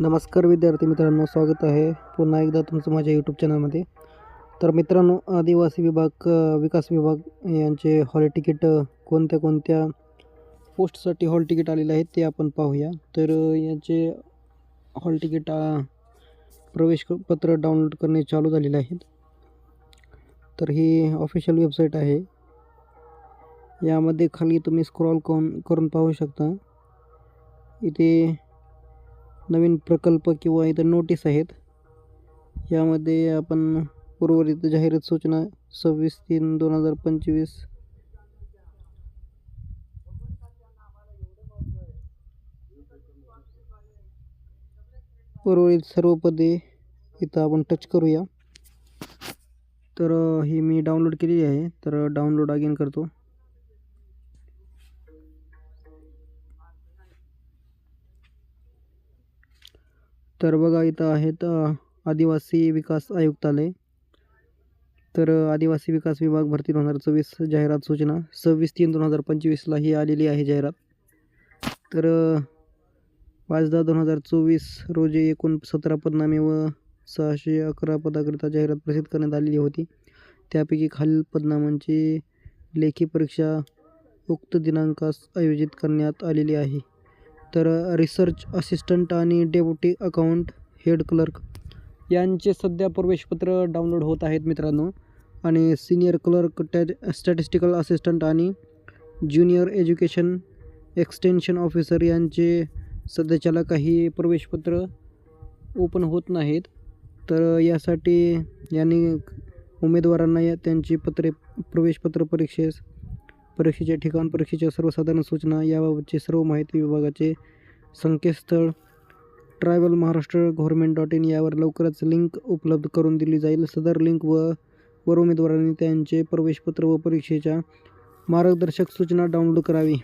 नमस्कार विद्यार्थी मित्रांनो स्वागत आहे पुन्हा एकदा तुमचं माझ्या यूट्यूब चॅनलमध्ये तर मित्रांनो आदिवासी विभाग विकास विभाग यांचे हॉल तिकीट कोणत्या कोणत्या पोस्टसाठी हॉल तिकीट आलेले आहेत ते आपण पाहूया. तर यांचे हॉल तिकीट प्रवेशपत्र प्रवेश पत्र डाउनलोड करणे चालू झालेले आहेत. तर ही ऑफिशियल वेबसाईट आहे. यामध्ये खाली तुम्ही स्क्रॉल करून करून पाहू शकता. इथे नवीन प्रकल्प किंवा इथं नोटीस आहेत. यामध्ये आपण उर्वरित जाहिरात सूचना सव्वीस तीन दोन हजार पंचवीस. उर्वरित सर्व पदे इथं आपण टच करूया. तर ही मी डाउनलोड केलेली आहे. तर डाउनलोड अगेन करतो. तर बघा इथं आहेत आदिवासी विकास आयुक्तालय. तर आदिवासी विकास विभाग भरती दोन हजार चोवीस जाहिरात सूचना. सव्वीस तीन दोन हजार पंचवीसला ही आलेली आहे जाहिरात. तर पाच दहा दोन हजार चोवीस रोजी एकूण सतरा पदनामे व सहाशे अकरा पदाकरिता जाहिरात प्रसिद्ध करण्यात आलेली होती. त्यापैकी खालील पदनामांची लेखी परीक्षा उक्त दिनांकास आयोजित करण्यात आलेली आहे. तर रिसर्च असिस्टंट आणि डेप्युटी अकाउंट हेड क्लर्क यांचे सध्या प्रवेशपत्र डाउनलोड होत आहेत मित्रांनो. आणि सिनियर क्लर्क टॅ स्टॅटिस्टिकल असिस्टंट आणि ज्युनियर एज्युकेशन एक्सटेन्शन ऑफिसर यांचे सध्याच्याला काही प्रवेशपत्र ओपन होत नाहीत. तर यासाठी यांनी उमेदवारांना या त्यांची पत्रे प्रवेशपत्र परीक्षेस परीक्षेचे ठिकाण परीक्षेच्या सर्वसाधारण सूचना याबाबतची सर्व माहिती विभागाचे संकेतस्थळ tribal Maharashtra government dot in यावर लवकरच लिंक उपलब्ध करून दिली जाईल. सदर लिंक व वर उमेदवारांनी त्यांचे प्रवेशपत्र व परीक्षेच्या मार्गदर्शक सूचना डाउनलोड करावी.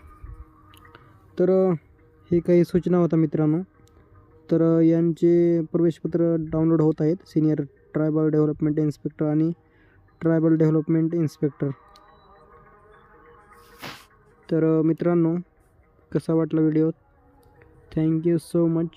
तर हे काही सूचना होता मित्रांनो. तर यांचे प्रवेशपत्र डाउनलोड होत आहेत. सिनियर ट्रायबल डेव्हलपमेंट इन्स्पेक्टर आणि ट्रायबल डेव्हलपमेंट इन्स्पेक्टर. तर मित्रांनो कसा वाटला व्हिडिओ? Thank you so much